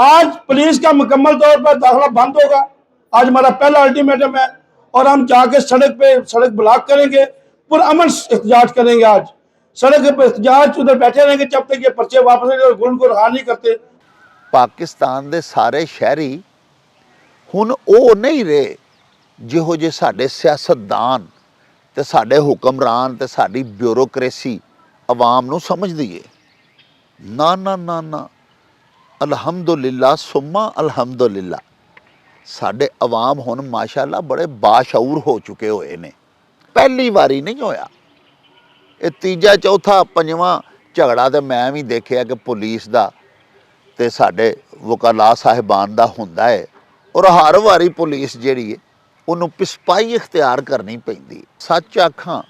आज पुलिस का मुकम्मल तौर पर दाखिला बंद होगा आज हमारा पहला अल्टीमेटम है और हम जाके सड़क पे सड़क ब्लॉक करेंगे पुरअमन एहतजाज करेंगे आज सड़क पे एहतजाज उधर बैठे रहेंगे जब तक ये पर्चे वापस नहीं और गुंड को रहा नहीं करते ਪਾਕਿਸਤਾਨ ਦੇ ਸਾਰੇ ਸ਼ਹਿਰੀ ਹੁਣ ਉਹ ਨਹੀਂ ਰਹੇ ਜਿਹੋ ਜਿਹੇ ਸਾਡੇ ਸਿਆਸਤਦਾਨ ਤੇ ਸਾਡੇ ਹੁਕਮਰਾਨ ਤੇ ਸਾਡੀ ਬਿਊਰੋਕ੍ਰੇਸੀ ਆਵਾਮ ਨੂੰ ਸਮਝਦੀ ਏ ਨਾ ਨਾ ਨਾ ਨਾ ਅਲਹਮਦੁਲਿਲਾ, ਸੁਮਾ ਅਲਹਮਦੁਲਿਲਾ। ਸਾਡੇ ਆਵਾਮ ਹੁਣ ਮਾਸ਼ਾਅੱਲਾ ਬੜੇ ਬਾਸ਼ਊਰ ਹੋ ਚੁੱਕੇ ਹੋਏ ਨੇ। ਪਹਿਲੀ ਵਾਰੀ ਨਹੀਂ ਹੋਇਆ। ਇਹ ਤੀਜਾ, ਚੌਥਾ, ਪੰਜਵਾਂ ਝਗੜਾ ਤੇ ਮੈਂ ਵੀ ਦੇਖਿਆ ਕਿ ਪੁਲਿਸ ਦਾ ਤੇ ਸਾਡੇ ਵਕਾਲਾ ਸਾਹਿਬਾਨ ਦਾ ਹੁੰਦਾ ਹੈ ਔਰ ਹਰ ਵਾਰੀ ਪੁਲਿਸ ਜਿਹੜੀ ਹੈ ਉਹਨੂੰ ਪਿਸਪਾਈ ਇਖਤਿਆਰ ਕਰਨੀ ਪੈਂਦੀ ਸੱਚ ਆਖਾਂ,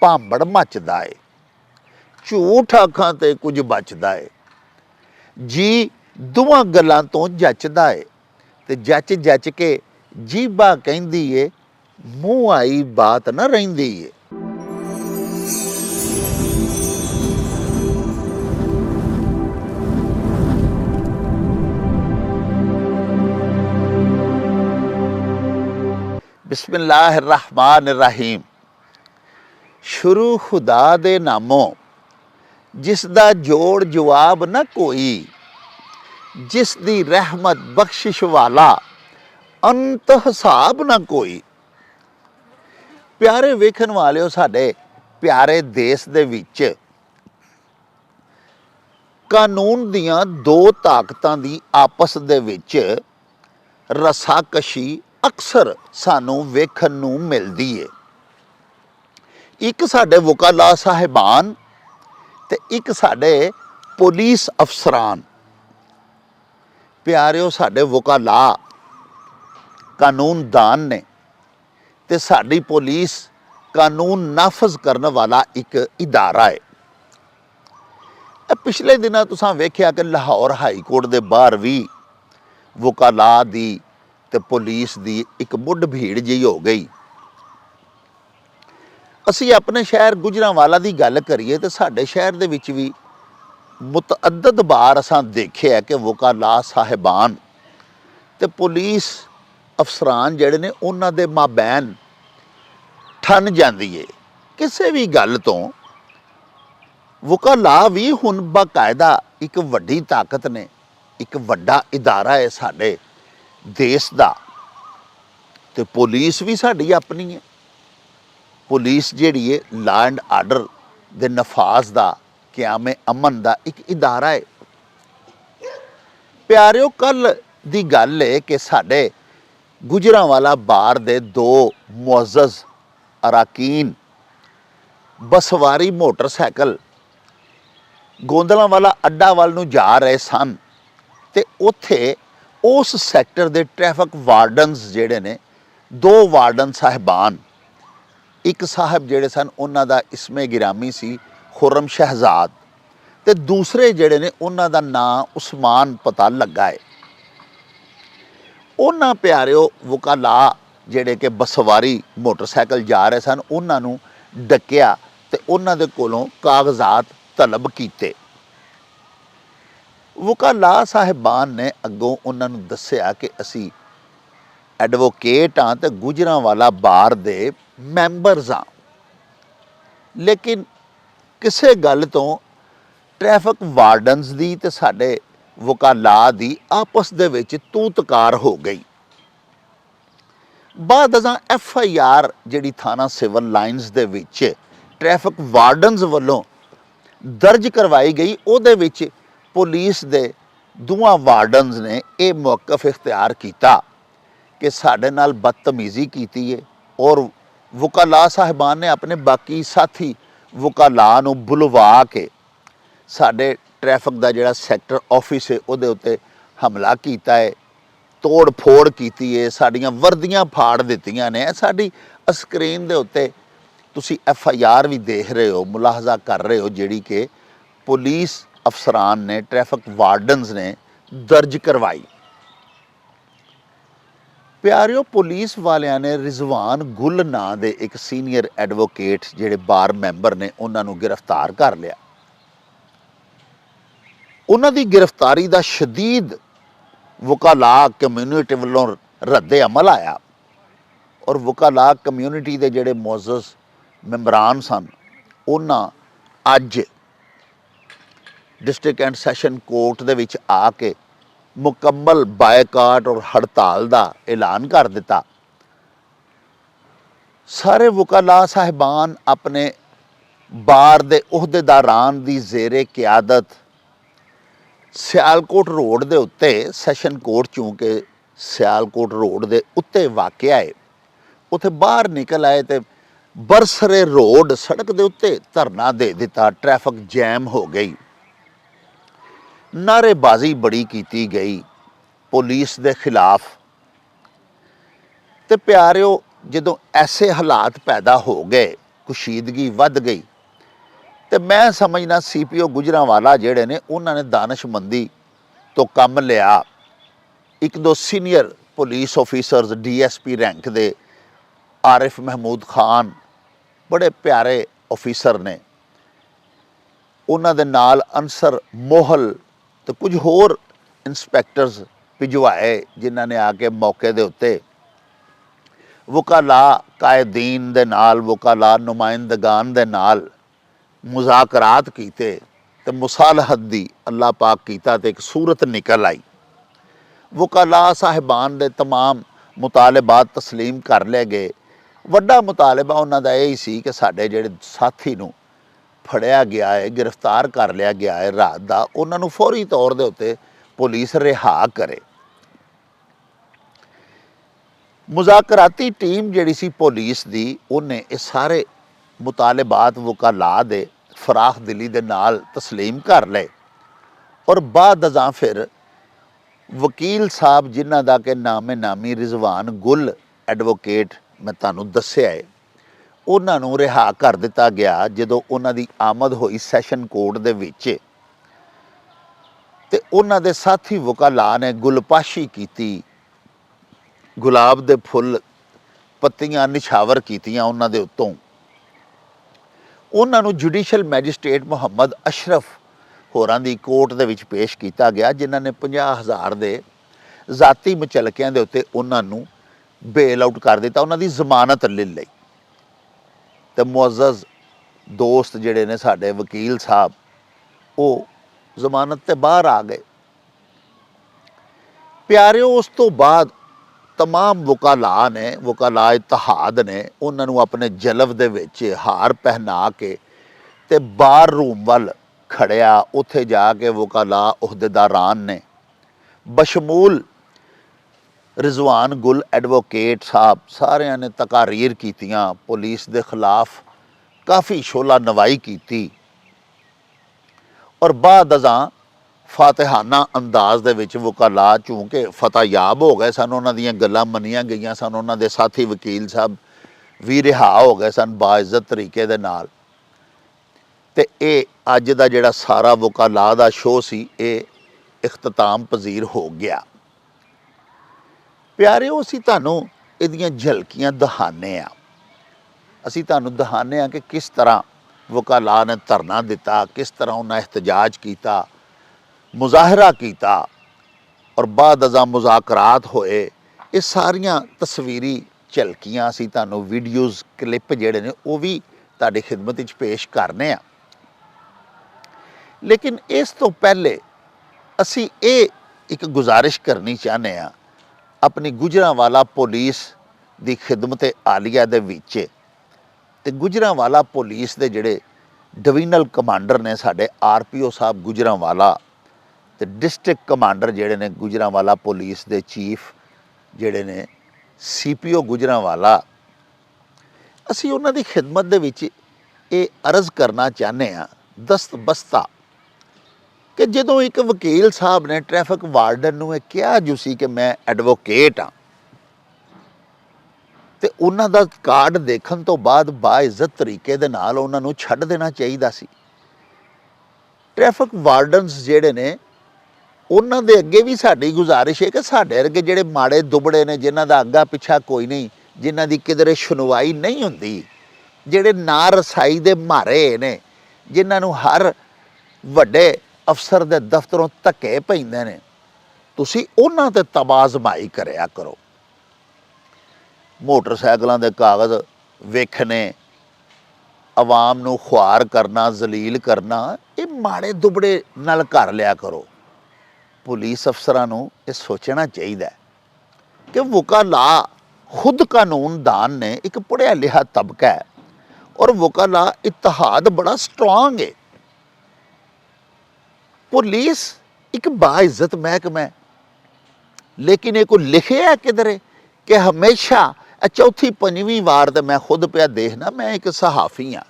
ਭਾਂਬੜ ਮੱਚਦਾ ਏ। ਝੂਠ ਆਖਾਂ ਤੇ ਕੁਝ ਬਚਦਾ ਏ। ਜੀ ਦੋਵਾਂ ਗੱਲਾਂ ਤੋਂ ਜੱਚਦਾ ਏ। ਤੇ ਜੱਚ ਜੱਚ ਕੇ ਜੀਬਾ ਕਹਿੰਦੀ ਏ, ਮੂੰਹ ਆਈ ਬਾਤ ਨਾ ਰਹਿੰਦੀ ਏ। ਬਿਸਮਿਲ੍ਲਾਹਿਰ ਰਹਿਮਾਨਿਰ ਰਹੀਮ ਸ਼ੁਰੂ ਖੁਦਾ ਦੇ ਨਾਮੋਂ ਜਿਸ ਦਾ ਜੋੜ ਜਵਾਬ ਨਾ ਕੋਈ ਜਿਸ ਦੀ ਰਹਿਮਤ ਬਖਸ਼ਿਸ਼ ਵਾਲਾ ਅੰਤ ਹਿਸਾਬ ਨਾ ਕੋਈ। ਪਿਆਰੇ ਵੇਖਣ ਵਾਲਿਓ, ਸਾਡੇ ਪਿਆਰੇ ਦੇਸ਼ ਦੇ ਵਿੱਚ ਕਾਨੂੰਨ ਦੀਆਂ ਦੋ ਤਾਕਤਾਂ ਦੀ ਆਪਸ ਦੇ ਵਿੱਚ ਰਸਾਕਸ਼ੀ ਅਕਸਰ ਸਾਨੂੰ ਵੇਖਣ ਨੂੰ ਮਿਲਦੀ ਏ। ਇੱਕ ਸਾਡੇ ਵਕਾਲਾ ਸਾਹਿਬਾਨ ਤੇ ਇੱਕ ਸਾਡੇ ਪੁਲਿਸ ਅਫਸਰਾਨ ਪਿਆਰਿਓ, ਸਾਡੇ ਵਕਾਲਾ ਕਾਨੂੰਨਦਾਨ ਨੇ ਤੇ ਸਾਡੀ ਪੁਲਿਸ ਕਾਨੂੰਨ ਨਾਫਜ਼ ਕਰਨ ਵਾਲਾ ਇੱਕ ਇਦਾਰਾ ਹੈ ਇਹ ਪਿਛਲੇ ਦਿਨਾਂ ਤੁਸੀਂ ਵੇਖਿਆ ਕਿ ਲਾਹੌਰ ਹਾਈ ਕੋਰਟ ਦੇ ਬਾਹਰ ਵੀ ਵਕਾਲਾ ਦੀ ਤੇ ਪੁਲਿਸ ਦੀ ਇੱਕ ਮੁੱਢ ਭੀੜ ਜਿਹੀ ਹੋ ਗਈ। ਅਸੀਂ ਆਪਣੇ ਸ਼ਹਿਰ ਗੁਜਰਾਂਵਾਲਾ ਦੀ ਗੱਲ ਕਰੀਏ ਤੇ ਸਾਡੇ ਸ਼ਹਿਰ ਦੇ ਵਿੱਚ ਵੀ ਮੁਤਅੱਦਦ ਬਾਰ ਅਸਾਂ ਦੇਖਿਆ ਕਿ ਵਕਾਲਾ ਸਾਹਿਬਾਨ ਤੇ ਪੁਲਿਸ ਅਫਸਰਾਨ ਜਿਹੜੇ ਨੇ ਉਹਨਾਂ ਦੇ ਮਾਬੈਨ ਠਨ ਜਾਂਦੀ ਏ। ਕਿਸੇ ਵੀ ਗੱਲ ਤੋਂ ਵਕਾਲਾ ਵੀ ਹੁਣ ਬਾਕਾਇਦਾ ਇੱਕ ਵੱਡੀ ਤਾਕਤ ਨੇ, ਇੱਕ ਵੱਡਾ ਇਦਾਰਾ ਹੈ ਸਾਡੇ ਦੇਸ਼ ਦਾ ਤੇ ਪੁਲਿਸ ਵੀ ਸਾਡੀ ਆਪਣੀ ਹੈ। ਪੁਲਿਸ ਜਿਹੜੀ ਹੈ ਲਾ ਐਂਡ ਆਰਡਰ ਦੇ ਨਫਾਜ਼ ਦਾ ਕਿਆਮੇ ਅਮਨ ਦਾ ਇੱਕ ਇਦਾਰਾ ਹੈ ਪਿਆਰਿਓ, ਕੱਲ ਦੀ ਗੱਲ ਹੈ ਕਿ ਸਾਡੇ ਗੁਜਰਾਂਵਾਲਾ ਬਾਰ ਦੇ ਦੋ ਮੁਅੱਜ਼ਜ਼ ਅਰਾਕੀਨ ਬਸਵਾਰੀ ਮੋਟਰਸਾਈਕਲ ਗੋਂਦਲਾਂ ਵਾਲਾ ਅੱਡਾ ਵੱਲ ਨੂੰ ਜਾ ਰਹੇ ਸਨ ਤੇ ਉੱਥੇ ਉਸ ਸੈਕਟਰ ਦੇ ਟ੍ਰੈਫਿਕ ਵਾਰਡਨਸ ਜਿਹੜੇ ਨੇ, ਦੋ ਵਾਰਡਨ ਸਾਹਿਬਾਨ ਇੱਕ ਸਾਹਿਬ ਜਿਹੜੇ ਸਨ, ਉਹਨਾਂ ਦਾ ਇਸਮੇ ਗਿਰਾਮੀ ਸੀ, ਖੁਰਮ ਸ਼ਹਿਜ਼ਾਦ। ਤੇ ਦੂਸਰੇ ਜਿਹੜੇ ਨੇ, ਉਹਨਾਂ ਦਾ ਨਾਂ ਉਸਮਾਨ ਪਤਾ ਲੱਗਾ ਹੈ ਉਹਨਾਂ ਪਿਆਰਿਓ ਵਕਾਲਾ ਜਿਹੜੇ ਕਿ ਬਸਵਾਰੀ ਮੋਟਰਸਾਈਕਲ ਜਾ ਰਹੇ ਸਨ, ਉਹਨਾਂ ਨੂੰ ਡੱਕਿਆ ਤੇ ਉਹਨਾਂ ਦੇ ਕੋਲੋਂ ਕਾਗਜ਼ਾਤ ਤਲਬ ਕੀਤੇ। ਵਕਾਲਾ ਸਾਹਿਬਾਨ ਨੇ ਅੱਗੋਂ ਉਹਨਾਂ ਨੂੰ ਦੱਸਿਆ ਕਿ ਅਸੀਂ ਐਡਵੋਕੇਟ ਹਾਂ ਤੇ ਗੁਜਰਾਂ ਵਾਲਾ ਬਾਰ ਦੇ ਮੈਂਬਰਸ ਹਾਂ ਲੇਕਿਨ ਕਿਸੇ ਗੱਲ ਤੋਂ ਟ੍ਰੈਫਿਕ ਵਾਰਡਨਸ ਦੀ ਤੇ ਸਾਡੇ ਵਕਾਲਾ ਦੀ ਆਪਸ ਦੇ ਵਿੱਚ ਤੂ ਤਕਾਰ ਹੋ ਗਈ। ਬਾਅਦ ਅਸਾਂ ਐਫ ਆਈ ਆਰ ਜਿਹੜੀ ਥਾਣਾ ਸਿਵਲ ਲਾਈਨਸ ਦੇ ਵਿੱਚ ਟ੍ਰੈਫਿਕ ਵਾਰਡਨਸ ਵੱਲੋਂ ਦਰਜ ਕਰਵਾਈ ਗਈ, ਉਹਦੇ ਵਿੱਚ ਪੁਲਿਸ ਦੇ ਦੋਵਾਂ ਵਾਰਡਨਸ ਨੇ ਇਹ ਮੌਕਫ ਇਖਤਿਆਰ ਕੀਤਾ ਕਿ ਸਾਡੇ ਨਾਲ ਬਦਤਮੀਜ਼ੀ ਕੀਤੀ ਹੈ ਔਰ ਵਕਾਲਾ ਸਾਹਿਬਾਨ ਨੇ ਆਪਣੇ ਬਾਕੀ ਸਾਥੀ ਵਕਾਲਾ ਨੂੰ ਬੁਲਵਾ ਕੇ ਸਾਡੇ ਟ੍ਰੈਫਿਕ ਦਾ ਜਿਹੜਾ ਸੈਕਟਰ ਆਫਿਸ ਹੈ, ਉਹਦੇ ਉੱਤੇ ਹਮਲਾ ਕੀਤਾ ਹੈ। ਤੋੜ ਫੋੜ ਕੀਤੀ ਹੈ, ਸਾਡੀਆਂ ਵਰਦੀਆਂ ਫਾੜ ਦਿੱਤੀਆਂ ਨੇ। ਸਾਡੀ ਸਕਰੀਨ ਦੇ ਉੱਤੇ ਤੁਸੀਂ ਐਫ ਆਈ ਆਰ ਵੀ ਦੇਖ ਰਹੇ ਹੋ, ਮੁਲਾਹਜ਼ਾ ਕਰ ਰਹੇ ਹੋ, ਜਿਹੜੀ ਕਿ ਪੁਲਿਸ ਅਫਸਰਾਨ ਨੇ ਟ੍ਰੈਫਿਕ ਵਾਰਡਨਸ ਨੇ ਦਰਜ ਕਰਵਾਈ। ਪਿਆਰਿਓ, ਪੁਲਿਸ ਵਾਲਿਆਂ ਨੇ ਰਿਜ਼ਵਾਨ ਗੁੱਲ ਨਾਂ ਦੇ ਇੱਕ ਸੀਨੀਅਰ ਐਡਵੋਕੇਟ ਜਿਹੜੇ ਬਾਰ ਮੈਂਬਰ ਨੇ, ਉਹਨਾਂ ਨੂੰ ਗ੍ਰਿਫਤਾਰ ਕਰ ਲਿਆ। ਉਹਨਾਂ ਦੀ ਗ੍ਰਿਫਤਾਰੀ ਦਾ ਸ਼ਦੀਦ ਵਕਾਲਾ ਕਮਿਊਨਿਟੀ ਵੱਲੋਂ ਰੱਦੇ ਅਮਲ ਆਇਆ ਔਰ ਵਕਾਲਾ ਕਮਿਊਨਿਟੀ ਦੇ ਜਿਹੜੇ ਮੌਜ਼ਜ਼ ਮੈਂਬਰਾਨ ਸਨ, ਉਹਨਾਂ ਅੱਜ ਡਿਸਟ੍ਰਿਕਟ ਐਂਡ ਸੈਸ਼ਨ ਕੋਰਟ ਦੇ ਵਿੱਚ ਆ ਕੇ ਮੁਕੰਮਲ ਬਾਇਕਾਟ ਔਰ ਹੜਤਾਲ ਦਾ ਐਲਾਨ ਕਰ ਦਿੱਤਾ। ਸਾਰੇ ਵਕਾਲਾ ਸਾਹਿਬਾਨ ਆਪਣੇ ਬਾਰ ਦੇ ਅਹੁਦੇਦਾਰਾਂ ਦੀ ਜ਼ੇਰੇ ਕਿਆਦਤ ਸਿਆਲਕੋਟ ਰੋਡ ਦੇ ਉੱਤੇ ਸੈਸ਼ਨ ਕੋਰਟ ਚੂੰਕਿ ਸਿਆਲਕੋਟ ਰੋਡ ਦੇ ਉੱਤੇ ਵਾਕਿਆ ਹੈ ਉੱਥੇ ਬਾਹਰ ਨਿਕਲ ਆਏ ਤੇ ਬਰਸਰੇ ਰੋਡ ਸੜਕ ਦੇ ਉੱਤੇ ਧਰਨਾ ਦੇ ਦਿੱਤਾ, ਟ੍ਰੈਫਿਕ ਜੈਮ ਹੋ ਗਈ। ਨਾਰੇਬਾਜ਼ੀ ਬੜੀ ਕੀਤੀ ਗਈ ਪੁਲਿਸ ਦੇ ਖਿਲਾਫ। ਤੇ ਪਿਆਰਿਓ, ਜਦੋਂ ਐਸੇ ਹਾਲਾਤ ਪੈਦਾ ਹੋ ਗਏ, ਕੁਸ਼ੀਦਗੀ ਵੱਧ ਗਈ, ਤੇ ਮੈਂ ਸਮਝਣਾ ਸੀਪੀਓ ਗੁਜਰਾਂਵਾਲਾ ਜਿਹੜੇ ਨੇ, ਉਹਨਾਂ ਨੇ ਦਾਨਸ਼ਮੰਦੀ ਤੋਂ ਕੰਮ ਲਿਆ। ਇੱਕ ਦੋ senior police officers DSP rank ਦੇ ਆਰਿਫ ਮਹਿਮੂਦ ਖਾਨ, ਬੜੇ ਪਿਆਰੇ ਆਫੀਸਰ ਨੇ। ਉਹਨਾਂ ਦੇ ਨਾਲ ਅਨਸਰ ਮੋਹਲ ਤੇ ਕੁਝ ਹੋਰ ਇਨਸਪੈਕਟਰਸ ਭਿਜਵਾਏ ਜਿਨ੍ਹਾਂ ਨੇ ਆ ਕੇ ਮੌਕੇ ਦੇ ਉੱਤੇ ਵਕਾਲਾ ਕਾਇਦੀਨ ਦੇ ਨਾਲ ਵਕਾਲਾ ਨੁਮਾਇੰਦਗਾਨ ਦੇ ਨਾਲ ਮੁਜ਼ਾਕਰਾਤ ਕੀਤੇ ਤੇ ਮੁਸਾਲਹਤ ਦੀ ਅੱਲਾਹ ਪਾਕ ਕੀਤਾ ਤੇ ਇੱਕ ਸੂਰਤ ਨਿਕਲ ਆਈ ਵਕਾਲਾ ਸਾਹਿਬਾਨ ਦੇ तमाम ਮੁਤਾਲਬਾਤ تسلیم ਕਰ ਲਏ ਗਏ ਵੱਡਾ ਮੁਤਾਲਬਾ ਉਹਨਾਂ ਦਾ ਇਹ ਹੀ ਸੀ ਕਿ ਸਾਡੇ ਜਿਹੜੇ ਸਾਥੀ ਨੂੰ ਫੜਿਆ ਗਿਆ ਹੈ ਗ੍ਰਿਫਤਾਰ ਕਰ ਲਿਆ ਗਿਆ ਹੈ ਰਾਤ ਦਾ ਉਹਨਾਂ ਨੂੰ ਫੌਰੀ ਤੌਰ ਦੇ ਉੱਤੇ ਪੁਲਿਸ ਰਿਹਾ ਕਰੇ ਮੁਜ਼ਾਕਰਾਤੀ ਟੀਮ ਜਿਹੜੀ ਸੀ ਪੁਲਿਸ ਦੀ ਉਹਨੇ ਇਹ ਸਾਰੇ ਮੁਤਾਲਬਾਤ ਵਕਾਲਾ ਦੇ ਫਰਾਖ ਦਿਲੀ ਦੇ ਨਾਲ تسلیم ਕਰ ਲਏ ਔਰ ਬਾਅਦ ਅਜ਼ਾਂ ਫਿਰ ਵਕੀਲ ਸਾਹਿਬ ਜਿਨ੍ਹਾਂ ਦਾ ਕਿ ਨਾਮੇ ਨਾਮੀ ਰਿਜ਼ਵਾਨ ਗੁੱਲ ਐਡਵੋਕੇਟ ਮੈਂ ਤੁਹਾਨੂੰ ਦੱਸਿਆ ਹੈ ਉਹਨਾਂ ਨੂੰ ਰਿਹਾ ਕਰ ਦਿੱਤਾ ਗਿਆ ਜਦੋਂ ਉਹਨਾਂ ਦੀ ਆਮਦ ਹੋਈ ਸੈਸ਼ਨ ਕੋਰਟ ਦੇ ਵਿੱਚ। ਤੇ ਉਹਨਾਂ ਦੇ ਸਾਥੀ ਵਕਾਲਾ ਨੇ ਗੁਲਪਾਸ਼ੀ ਕੀਤੀ। ਗੁਲਾਬ ਦੇ ਫੁੱਲ ਪੱਤੀਆਂ ਨਿਛਾਵਰ ਕੀਤੀਆਂ ਉਹਨਾਂ ਦੇ ਉੱਤੋਂ। ਉਹਨਾਂ ਨੂੰ ਜੁਡੀਸ਼ੀਅਲ ਮੈਜਿਸਟ੍ਰੇਟ ਮੁਹੰਮਦ ਅਸ਼ਰਫ ਹੋਰਾਂ ਦੀ ਕੋਰਟ ਦੇ ਵਿੱਚ ਪੇਸ਼ ਕੀਤਾ ਗਿਆ, ਜਿਨ੍ਹਾਂ ਨੇ 50000 ਦੇ ਜ਼ਾਤੀ ਮਚਲਕਿਆਂ ਦੇ ਉੱਤੇ ਉਹਨਾਂ ਨੂੰ ਬੇਲ ਆਊਟ ਕਰ ਦਿੱਤਾ। ਉਹਨਾਂ ਦੀ ਜ਼ਮਾਨਤ ਲੈ ਲਈ। ਤੇ ਮੁਅੱਜ਼ਜ਼ ਦੋਸਤ ਜਿਹੜੇ ਨੇ ਸਾਡੇ ਵਕੀਲ ਸਾਹਿਬ ਉਹ ਜ਼ਮਾਨਤ ਤੇ ਬਾਹਰ ਆ ਗਏ ਪਿਆਰਿਓ ਉਸ ਤੋਂ ਬਾਅਦ तमाम ਵਕਾਲਾ ਨੇ ਵਕਾਲਾ ਇਤਿਹਾਦ ਨੇ ਉਹਨਾਂ ਨੂੰ ਆਪਣੇ ਜਲਬ ਦੇ ਵਿੱਚ ਹਾਰ ਪਹਿਨਾ ਕੇ ਤੇ ਬਾਰ ਰੂਮ ਵੱਲ ਖੜਿਆ ਉੱਥੇ ਜਾ ਕੇ ਵਕਾਲਾ ਅਹੁਦੇਦਾਰਾਂ ਨੇ ਬਸ਼ਮੂਲ ਰਿਜ਼ਵਾਨ ਗੁਲ ਐਡਵੋਕੇਟ ਸਾਹਿਬ ਸਾਰਿਆਂ ਨੇ ਤਕਾਰੀਰ ਕੀਤੀਆਂ, ਪੁਲਿਸ ਦੇ ਖਿਲਾਫ ਕਾਫੀ ਸ਼ੋਲਾ ਨਵਾਈ ਕੀਤੀ। ਔਰ ਬਾਅਦ ਅਜ਼ਾਂ ਫਾਤਿਹਾਨਾ ਅੰਦਾਜ਼ ਦੇ ਵਿੱਚ ਵਕਾਲਾ ਚੂੰਕਿ ਫਤਿਹਯਾਬ ਹੋ ਗਏ ਸਨ, ਉਹਨਾਂ ਦੀਆਂ ਗੱਲਾਂ ਮੰਨੀਆਂ ਗਈਆਂ ਸਨ, ਉਹਨਾਂ ਦੇ ਸਾਥੀ ਵਕੀਲ ਸਾਹਿਬ ਵੀ ਰਿਹਾ ਹੋ ਗਏ ਸਨ ਬਾਇਜ਼ਤ ਤਰੀਕੇ ਦੇ ਨਾਲ। ਤੇ ਇਹ ਅੱਜ ਦਾ ਜਿਹੜਾ ਸਾਰਾ ਵਕਾਲਾ ਦਾ ਸ਼ੋਅ ਸੀ, ਇਹ ਇਖਤਤਾਮ ਪਜ਼ੀਰ ਹੋ ਗਿਆ। ਪਿਆਰਿਓ, ਅਸੀਂ ਤੁਹਾਨੂੰ ਇਹਦੀਆਂ ਝਲਕੀਆਂ ਦਿਖਾਣੇ ਆ ਅਸੀਂ ਤੁਹਾਨੂੰ ਦਿਖਾਣੇ ਆ ਕਿ ਕਿਸ ਤਰ੍ਹਾਂ ਵਕਾਲਾ ਨੇ ਧਰਨਾ ਦਿੱਤਾ, ਕਿਸ ਤਰ੍ਹਾਂ ਉਹਨਾਂ ਇhtਜਾਜ ਕੀਤਾ, ਮੁਜ਼ਾਹਰਾ ਕੀਤਾ ਔਰ ਬਾਅਦ ਅਜ਼ਾ ਮੁਜ਼ਾਕਰਾਤ ਹੋਏ। ਇਹ ਸਾਰੀਆਂ ਤਸਵੀਰੀ ਝਲਕੀਆਂ ਅਸੀਂ ਤੁਹਾਨੂੰ ਵੀਡੀਓਜ਼ ਕਲਿੱਪ ਜਿਹੜੇ ਨੇ, ਉਹ ਵੀ ਤੁਹਾਡੀ ਖਿਦਮਤ ਵਿੱਚ ਪੇਸ਼ ਕਰਨੇ ਆ ਲੇਕਿਨ ਇਸ ਤੋਂ ਪਹਿਲੇ ਅਸੀਂ ਇਹ ਇੱਕ ਗੁਜ਼ਾਰਿਸ਼ ਕਰਨੀ ਚਾਹੁੰਦੇ ਆ ਆਪਣੀ ਗੁਜਰਾਂਵਾਲਾ ਪੁਲਿਸ ਦੀ ਖਿਦਮਤ ਆਲੀਆ ਦੇ ਵਿੱਚ। ਤੇ ਗੁਜਰਾਂਵਾਲਾ ਪੁਲਿਸ ਦੇ ਜਿਹੜੇ ਡਿਵੀਜ਼ਨਲ ਕਮਾਂਡਰ ਨੇ ਸਾਡੇ ਆਰਪੀਓ ਸਾਹਿਬ ਗੁਜਰਾਂਵਾਲਾ ਤੇ ਡਿਸਟ੍ਰਿਕਟ ਕਮਾਂਡਰ ਜਿਹੜੇ ਨੇ ਗੁਜਰਾਂਵਾਲਾ ਪੁਲਿਸ ਦੇ ਚੀਫ ਜਿਹੜੇ ਨੇ ਸੀਪੀਓ ਗੁਜਰਾਂਵਾਲਾ ਅਸੀਂ ਉਹਨਾਂ ਦੀ ਖਿਦਮਤ ਦੇ ਵਿੱਚ ਇਹ ਅਰਜ਼ ਕਰਨਾ ਚਾਹੁੰਦੇ ਆ ਦਸਤ ਬਸਤਾ ਕਿ ਜਦੋਂ ਇੱਕ ਵਕੀਲ ਸਾਹਿਬ ਨੇ ਟ੍ਰੈਫਿਕ ਵਾਰਡਨ ਨੂੰ ਇਹ ਕਿਹਾ ਜੂ ਸੀ ਕਿ ਮੈਂ ਐਡਵੋਕੇਟ ਆ, ਤੇ ਉਹਨਾਂ ਦਾ ਕਾਰਡ ਦੇਖਣ ਤੋਂ ਬਾਅਦ ਬਾਇਜ਼ਤ ਤਰੀਕੇ ਦੇ ਨਾਲ ਉਹਨਾਂ ਨੂੰ ਛੱਡ ਦੇਣਾ ਚਾਹੀਦਾ ਸੀ। ਟ੍ਰੈਫਿਕ ਵਾਰਡਨਸ ਜਿਹੜੇ ਨੇ, ਉਹਨਾਂ ਦੇ ਅੱਗੇ ਵੀ ਸਾਡੀ ਗੁਜ਼ਾਰਿਸ਼ ਹੈ ਕਿ ਸਾਡੇ ਵਰਗੇ ਜਿਹੜੇ ਮਾੜੇ ਦੁਬੜੇ ਨੇ, ਜਿਨ੍ਹਾਂ ਦਾ ਅੱਗਾ ਪਿੱਛਾ ਕੋਈ ਨਹੀਂ, ਜਿਨ੍ਹਾਂ ਦੀ ਕਿਧਰੇ ਸੁਣਵਾਈ ਨਹੀਂ ਹੁੰਦੀ, ਜਿਹੜੇ ਨਾ ਰਸਾਈ ਦੇ ਮਾਰੇ ਨੇ, ਜਿਨ੍ਹਾਂ ਨੂੰ ਹਰ ਵੱਡੇ ਅਫਸਰ ਦੇ ਦਫ਼ਤਰੋਂ ਧੱਕੇ ਪੈਂਦੇ ਨੇ। ਤੁਸੀਂ ਉਹਨਾਂ ਤੇ ਤਬਾਜ਼ਮਾਈ ਕਰਿਆ ਕਰੋ। ਮੋਟਰਸਾਈਕਲਾਂ ਦੇ ਕਾਗਜ਼ ਵੇਖਣੇ, ਆਵਾਮ ਨੂੰ ਖੁਆਰ ਕਰਨਾ, ਜ਼ਲੀਲ ਕਰਨਾ, ਇਹ ਮਾੜੇ ਦੁਬੜੇ ਨਾਲ ਕਰ ਲਿਆ ਕਰੋ। ਪੁਲਿਸ ਅਫਸਰਾਂ ਨੂੰ ਇਹ ਸੋਚਣਾ ਚਾਹੀਦਾ ਹੈ ਕਿ ਵਕਾਲਾ ਖੁਦ ਕਾਨੂੰਨਦਾਨ ਨੇ, ਇੱਕ ਪੜ੍ਹਿਆ ਲਿਖਿਆ ਤਬਕਾ ਹੈ। ਔਰ ਵਕਾਲਾ ਇਤਿਹਾਦ ਬੜਾ ਸਟਰੋਂਗ ਹੈ ਪੁਲਿਸ ਇੱਕ ਬਾਇਜ਼ਤ ਮਹਿਕਮਾ ਹੈ। ਲੇਕਿਨ ਇਹ ਕੋ ਲਿਖਿਆ ਕਿਧਰੇ ਕਿ ਹਮੇਸ਼ਾ ਚੌਥੀ ਪੰਜਵੀਂ ਵਾਰ ਤੇ ਮੈਂ ਖੁਦ ਪਿਆ ਦੇਖਣਾ ਮੈਂ ਇੱਕ ਸਹਾਫੀ ਹਾਂ।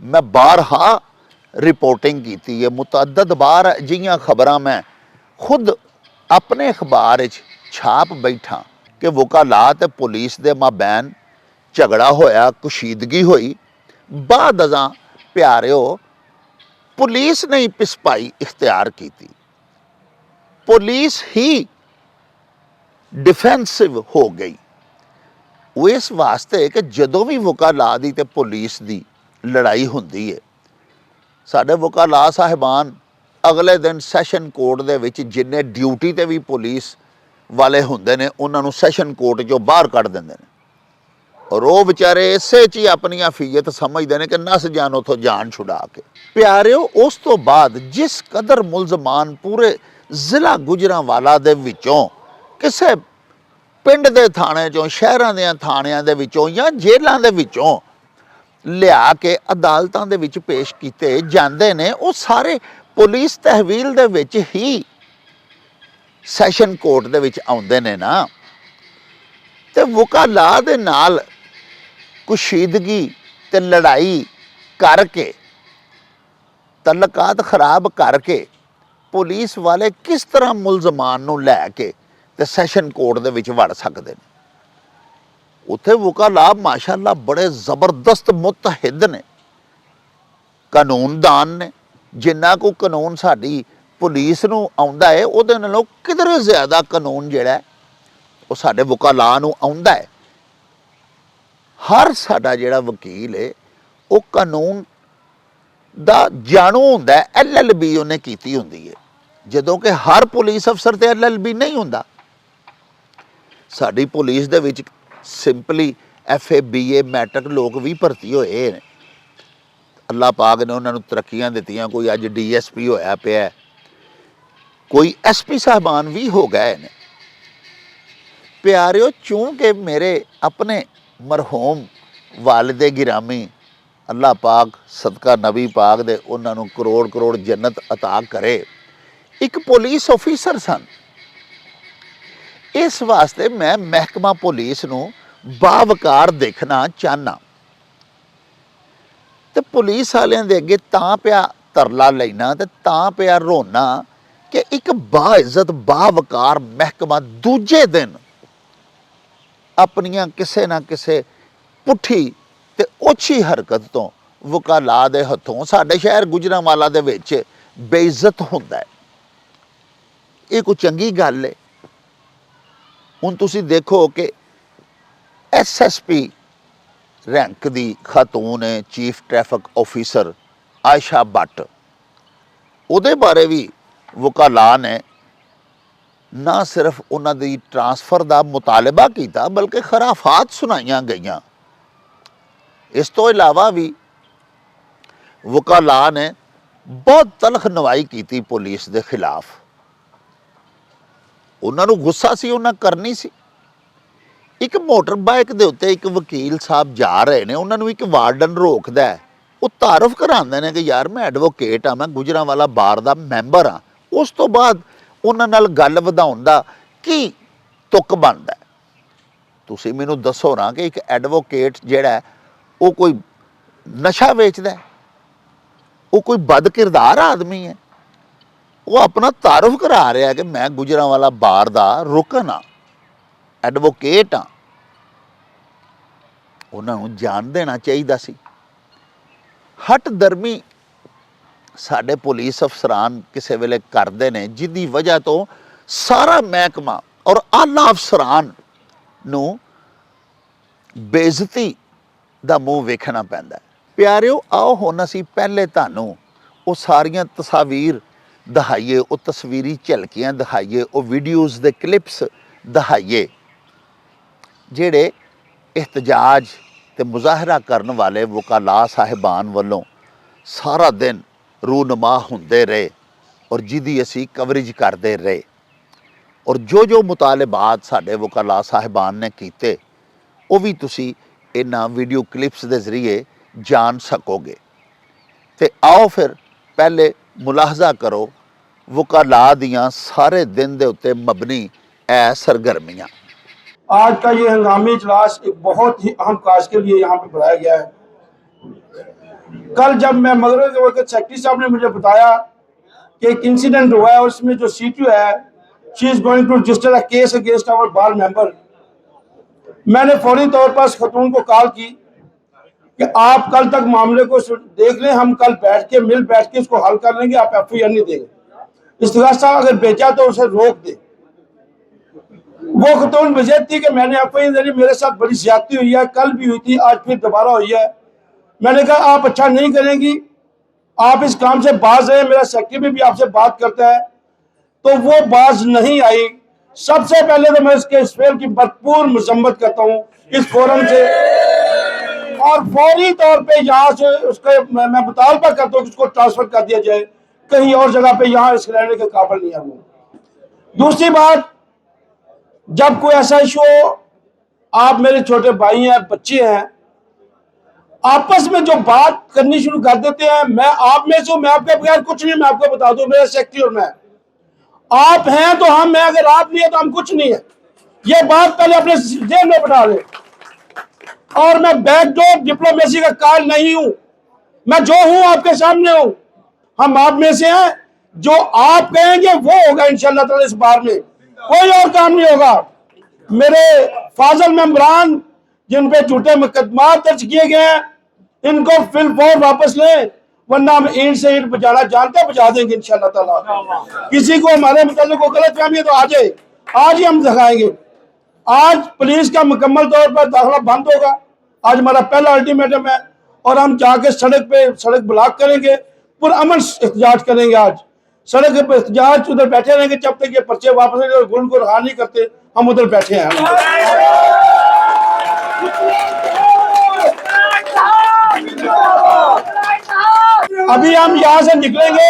ਮੈਂ ਬਾਰਹਾ ਰਿਪੋਰਟਿੰਗ ਕੀਤੀ ਹੈ ਮੁਤਅੱਦਦ ਬਾਰ ਜਿਹੀਆਂ ਖਬਰਾਂ ਮੈਂ ਖੁਦ ਆਪਣੇ ਅਖਬਾਰ ਵਿੱਚ ਛਾਪ ਬੈਠਾ ਕਿ ਵਕਾਲਾ ਤੇ ਪੁਲਿਸ ਦੇ ਮਾਬੈਨ ਝਗੜਾ ਹੋਇਆ, ਕੁਸ਼ੀਦਗੀ ਹੋਈ। ਬਾਅਦ ਅਜ਼ਾਂ ਪਿਆਰਿਓ ਪੁਲਿਸ ਨੇ ਪਿਸਪਾਈ ਇਖਤਿਆਰ ਕੀਤੀ। ਪੁਲਿਸ ਹੀ ਡਿਫੈਂਸਿਵ ਹੋ ਗਈ। ਉਹ ਇਸ ਵਾਸਤੇ ਕਿ ਜਦੋਂ ਵੀ ਵਕਾਲਾ ਦੀ ਤੇ ਪੁਲਿਸ ਦੀ ਲੜਾਈ ਹੁੰਦੀ ਹੈ ਸਾਡੇ ਵਕਾਲਾ ਸਾਹਿਬਾਨ ਅਗਲੇ ਦਿਨ ਸੈਸ਼ਨ ਕੋਰਟ ਦੇ ਵਿੱਚ ਜਿੰਨੇ ਡਿਊਟੀ ਤੇ ਵੀ ਪੁਲਿਸ ਵਾਲੇ ਹੁੰਦੇ ਨੇ, ਉਹਨਾਂ ਨੂੰ ਸੈਸ਼ਨ ਕੋਰਟ ਚੋਂ ਬਾਹਰ ਕੱਢ ਦਿੰਦੇ ਨੇ। ਔਰ ਉਹ ਵਿਚਾਰੇ ਇਸੇ 'ਚ ਹੀ ਆਪਣੀ ਅਫੀਅਤ ਸਮਝਦੇ ਨੇ ਕਿ ਨਸ ਜਾਣ ਉਥੋਂ ਜਾਨ ਛੁਡਾ ਕੇ। ਪਿਆਰਿਓ, ਉਸ ਤੋਂ ਬਾਅਦ ਜਿਸ ਕਦਰ ਮੁਲਜ਼ਮਾਨ ਪੂਰੇ ਜ਼ਿਲ੍ਹਾ ਗੁਜਰਾਂਵਾਲਾ ਦੇ ਵਿੱਚੋਂ, ਕਿਸੇ ਪਿੰਡ ਦੇ ਥਾਣੇ ਚੋਂ, ਸ਼ਹਿਰਾਂ ਦੇ ਥਾਣਿਆਂ ਦੇ ਵਿੱਚੋਂ ਜਾਂ ਜੇਲ੍ਹਾਂ ਦੇ ਵਿੱਚੋਂ ਲਿਆ ਕੇ ਅਦਾਲਤਾਂ ਦੇ ਵਿੱਚ ਪੇਸ਼ ਕੀਤੇ ਜਾਂਦੇ ਨੇ, ਉਹ ਸਾਰੇ ਪੁਲਿਸ ਤਹਿਵੀਲ ਦੇ ਵਿੱਚ ਹੀ ਸੈਸ਼ਨ ਕੋਰਟ ਦੇ ਵਿੱਚ ਆਉਂਦੇ ਨੇ ਨਾ। ਤੇ ਵਕਾਲਾ ਦੇ ਨਾਲ ਕੁਸ਼ੀਦਗੀ ਤੇ ਲੜਾਈ ਕਰਕੇ, ਤਲਕਾਤ ਖਰਾਬ ਕਰਕੇ ਪੁਲਿਸ ਵਾਲੇ ਕਿਸ ਤਰ੍ਹਾਂ ਮੁਲਜ਼ਮਾਨ ਨੂੰ ਲੈ ਕੇ ਤੇ ਸੈਸ਼ਨ ਕੋਰਟ ਦੇ ਵਿੱਚ ਵੜ ਸਕਦੇ ਨੇ? ਉੱਥੇ ਵਕਾਲਾ ਮਾਸ਼ਾਅੱਲਾ ਬੜੇ ਜ਼ਬਰਦਸਤ ਮੁਤਹਿਦ ਨੇ। ਕਾਨੂੰਨਦਾਨ ਨੇ। ਜਿੰਨਾ ਕੋ ਕਾਨੂੰਨ ਸਾਡੀ ਪੁਲਿਸ ਨੂੰ ਆਉਂਦਾ ਹੈ ਉਹਦੇ ਨਾਲੋਂ ਕਿਧਰੇ ਜ਼ਿਆਦਾ ਕਾਨੂੰਨ ਜਿਹੜਾ ਉਹ ਸਾਡੇ ਵਕਾਲਾ ਨੂੰ ਆਉਂਦਾ ਹੈ। ਹਰ ਸਾਡਾ ਜਿਹੜਾ ਵਕੀਲ ਹੈ ਉਹ ਕਾਨੂੰਨ ਦਾ ਜਾਣੂ ਹੁੰਦਾ ਹੈ ਐਲਐਲਬੀ ਉਹਨੇ ਕੀਤੀ ਹੁੰਦੀ ਹੈ ਜਦੋਂ ਕਿ ਹਰ ਪੁਲਿਸ ਅਫਸਰ ਤੇ ਐਲਐਲਬੀ ਨਹੀਂ ਹੁੰਦਾ। ਸਾਡੀ ਪੁਲਿਸ ਦੇ ਵਿੱਚ ਸਿੰਪਲੀ ਐਫਏ ਬੀਏ ਮੈਟ੍ਰਿਕ ਲੋਕ ਵੀ ਭਰਤੀ ਹੋਏ ਨੇ। ਅੱਲਾਹ ਪਾਕ ਨੇ ਉਹਨਾਂ ਨੂੰ ਤਰੱਕੀਆਂ ਦਿੱਤੀਆਂ ਕੋਈ ਅੱਜ ਡੀਐਸਪੀ ਹੋਇਆ ਪਿਆ। ਹੈ, ਕੋਈ ਐਸਪੀ ਸਾਹਿਬਾਨ ਵੀ ਹੋ ਗਏ ਨੇ। ਪਿਆਰਿਓ ਚੂੰਕਿ ਮੇਰੇ ਆਪਣੇ ਮਰਹੂਮ ਵਾਲਿਦੇ ਗਿਰਾਮੀ ਅੱਲਾਹ ਪਾਕ ਸਦਕਾ ਨਬੀ ਪਾਕ ਦੇ ਉਹਨਾਂ ਨੂੰ ਕਰੋੜ ਕਰੋੜ ਜੰਨਤ عطا ਕਰੇ ਇੱਕ ਪੁਲਿਸ ਅਫੀਸਰ ਸਨ ਇਸ ਵਾਸਤੇ ਮੈਂ ਮਹਿਕਮਾ ਪੁਲਿਸ ਨੂੰ ਬਾਵਕਾਰ ਦੇਖਣਾ ਚਾਹਨਾ ਤੇ ਪੁਲਿਸ ਵਾਲਿਆਂ ਦੇ ਅੱਗੇ ਤਾਂ ਪਿਆ ਤਰਲਾ ਲੈਣਾ ਤੇ ਤਾਂ ਪਿਆ ਰੋਣਾ ਕਿ ਇੱਕ ਬਾਇਜ਼ਤ ਬਾਵਕਾਰ ਮਹਿਕਮਾ ਦੂਜੇ ਦਿਨ ਆਪਣੀਆਂ ਕਿਸੇ ਨਾ ਕਿਸੇ ਪੁੱਠੀ ਤੇ ਓਛੀ ਹਰਕਤ ਤੋਂ ਵਕਾਲਾ ਦੇ ਹੱਥੋਂ। ਸਾਡੇ ਸ਼ਹਿਰ ਗੁਜਰਾਂਵਾਲਾ ਦੇ ਵਿੱਚ ਬੇਇੱਜ਼ਤ ਹੁੰਦਾ ਹੈ। ਇਹ ਕੋਈ ਚੰਗੀ ਗੱਲ ਹੈ ਹੁਣ ਤੁਸੀਂ ਦੇਖੋ ਕਿ ਐਸਐਸਪੀ ਰੈਂਕ ਦੀ ਖਾਤੂਨ ਹੈ, chief traffic officer Ayesha Butt ਉਹਦੇ ਬਾਰੇ ਵੀ ਵਕਾਲਾ ਨੇ ਨਾ ਸਿਰਫ ਉਹਨਾਂ ਦੀ ਟਰਾਂਸਫਰ ਦਾ ਮੁਤਾਲਬਾ ਕੀਤਾ, ਬਲਕਿ ਖਰਾਫਾਤ ਸੁਣਾਈਆਂ ਗਈਆਂ। ਇਸ ਤੋਂ ਇਲਾਵਾ ਵੀ ਵਕਾਲਾ ਨੇ ਬਹੁਤ ਤਲਖ ਨਵਾਈ ਕੀਤੀ ਪੁਲਿਸ ਦੇ ਖਿਲਾਫ। ਉਹਨਾਂ ਨੂੰ ਗੁੱਸਾ ਸੀ, ਉਹਨਾਂ ਕਰਨੀ ਸੀ। ਇੱਕ ਮੋਟਰ ਬਾਈਕ ਦੇ ਉੱਤੇ ਇੱਕ ਵਕੀਲ ਸਾਹਿਬ ਜਾ ਰਹੇ ਨੇ, ਉਹਨਾਂ ਨੂੰ ਇੱਕ ਵਾਰਡਨ ਰੋਕਦਾ ਹੈ। ਉਹ ਤਾਰਫ ਕਰਾਉਂਦੇ ਨੇ ਕਿ ਯਾਰ ਮੈਂ ਐਡਵੋਕੇਟ ਆ, ਮੈਂ ਗੁਜਰਾਂਵਾਲਾ ਬਾਰ ਦਾ ਮੈਂਬਰ ਆ। ਉਸ ਤੋਂ ਬਾਅਦ ਉਹਨਾਂ ਨਾਲ ਗੱਲ ਵਧਾਉਣ ਦਾ ਕੀ ਤੁਕ ਬਣਦਾ ਤੁਸੀਂ ਮੈਨੂੰ ਦੱਸੋ ਨਾ ਕਿ ਇੱਕ ਐਡਵੋਕੇਟ ਜਿਹੜਾ ਉਹ ਕੋਈ ਨਸ਼ਾ ਵੇਚਦਾ ਉਹ ਕੋਈ ਬਦ ਕਿਰਦਾਰ ਆਦਮੀ ਹੈ? ਉਹ ਆਪਣਾ ਤਾਰਫ ਕਰਾ ਰਿਹਾ ਕਿ ਮੈਂ ਗੁਜਰਾਂਵਾਲਾ ਬਾਰ ਦਾ ਰੁਕਨ ਆ ਐਡਵੋਕੇਟ ਆ ਉਹਨਾਂ ਨੂੰ ਜਾਣ ਦੇਣਾ ਚਾਹੀਦਾ ਸੀ। ਹਟ ਦਰਮੀ ਸਾਡੇ ਪੁਲਿਸ ਅਫਸਰਾਨ ਕਿਸੇ ਵੇਲੇ ਕਰਦੇ ਨੇ ਜਿੱਦੀ ਵਜ੍ਹਾ ਤੋਂ ਸਾਰਾ ਮਹਿਕਮਾ ਔਰ ਆਲਾ ਅਫਸਰਾਨ ਨੂੰ ਬੇਇੱਜ਼ਤੀ ਦਾ ਮੂੰਹ ਵੇਖਣਾ ਪੈਂਦਾ ਪਿਆਰਿਓ, ਆਓ ਹੁਣ ਅਸੀਂ ਪਹਿਲੇ ਤੁਹਾਨੂੰ ਉਹ ਸਾਰੀਆਂ ਤਸਵੀਰ ਦਿਖਾਈਏ, ਉਹ ਤਸਵੀਰੀ ਝਲਕੀਆਂ ਦਿਖਾਈਏ, ਉਹ ਵੀਡੀਓਜ਼ ਦੇ ਕਲਿੱਪਸ ਦਿਖਾਈਏ, ਜਿਹੜੇ ਇhtਜਾਜ ਤੇ ਮੁਜ਼ਾਹਰਾ ਕਰਨ ਵਾਲੇ ਵਕਾਲਾ ਸਾਹਿਬਾਨ ਵੱਲੋਂ ਸਾਰਾ ਦਿਨ ਰੂਨਮਾ ਹੁੰਦੇ ਰਹੇ ਔਰ ਜਿਹਦੀ ਅਸੀਂ ਕਵਰੇਜ ਕਰਦੇ ਰਹੇ ਔਰ ਜੋ ਜੋ ਮੁਤਾਲਬਾਤ ਸਾਡੇ ਵਕਾਲਾ ਸਾਹਿਬਾਨ ਨੇ ਕੀਤੇ ਉਹ ਵੀ ਤੁਸੀਂ ਇਹਨਾਂ ਵੀਡੀਓ ਕਲਿੱਪਸ ਦੇ ਜ਼ਰੀਏ ਜਾਣ ਸਕੋਗੇ ਤੇ ਆਓ ਫਿਰ ਪਹਿਲੇ ਮੁਲਾਹਜ਼ਾ ਕਰੋ ਵਕਾਲਾ ਦੀਆਂ ਸਾਰੇ کل جب میں مغرب وقت سیکٹری صاحب نے مجھے بتایا کہ ایک انسیڈنٹ ہوا ہے اور اس میں جو سی ٹیو ہے she is going to register a case against our bar member میں نے فوری طور پر اس خاتون کو کال کی کہ آپ کل تک معاملے کو دیکھ لیں، ہم کل بیٹھ کے، مل بیٹھ کے اس کو حل کر لیں گے، آپ ایف آئی آر نہیں دیں گے۔ استغاث صاحب اگر بیچا تو اسے روک دے وہ خاتون وجہ تھی کہ میں نے ایف آئی آر میرے ساتھ بڑی زیادتی ہوئی ہے، کل بھی ہوئی تھی، آج پھر دوبارہ ہوئی ہے۔ میں نے کہا، آپ اچھا نہیں کریں گی۔ آپ اس کام سے باز ہیں، میرا سیکٹری بھی آپ سے بات کرتا ہے۔ تو وہ باز نہیں آئی۔ سب سے پہلے تو میں اس کے اس فیل کی بھرپور مذمت کرتا ہوں۔ اس فورم سے۔ اور فوری طور پہ یہاں سے اس کے میں مطالبہ کرتا ہوں کہ اس کو ٹرانسفر کر دیا جائے۔ کہیں اور جگہ پہ یہاں اس لینے کے قابل نہیں ہے دوسری بات، جب کوئی ایسا ایشو ہو، آپ میرے چھوٹے بھائی ہیں، بچے ہیں آپس میں جو بات کرنی شروع کر دیتے ہیں، میں آپ میں سے ہوں، میں آپ کے بغیر کچھ نہیں، میں آپ کو بتا دوں، میرے سیکٹری اور میں۔ آپ ہیں تو ہم، میں اگر آپ نہیں ہیں تو ہم کچھ نہیں ہے یہ بات پہلے اپنے ذہن میں بٹھا لیں۔ اور میں بیک ڈور ڈپلومیسی کا کال نہیں ہوں۔ میں جو ہوں، آپ کے سامنے ہوں۔ ہم آپ میں سے ہیں۔ جو آپ کہیں گے، وہ ہوگا انشاءاللہ تعالی اس بار میں۔ کوئی اور کام نہیں ہوگا۔ میرے فاضل ممبران جن پہ جھوٹے مقدمات درج کیے گئے ہیں ان کو فل فور واپس لیں ورنہ ہم اینٹ سے اینٹ بچانا جانتے ہیں، بچا دیں گے انشاءاللہ تعالیٰ۔ کسی کو ہمارے متعلق کو غلط فہمی ہے تو آ جائے آج ہی ہم دکھائیں گے۔ آج پولیس کا مکمل طور پر داخلہ بند ہوگا۔ آج ہمارا پہلا الٹیمیٹم ہے اور ہم جا کے سڑک پہ سڑک بلاک کریں گے، پر امن احتجاج کریں گے آج۔ سڑک پہ احتجاج، ادھر بیٹھے رہیں گے، جب تک یہ پرچے واپس گول کو رہا نہیں کرتے، ہم ادھر بیٹھے ہیں۔ अभी हम यहाँ से निकलेंगे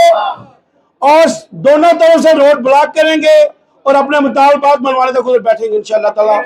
और दोनों तरफ से रोड ब्लॉक करेंगे और अपने मुतालबात मनवाने तक उधर बैठेंगे इंशाल्लाह ताला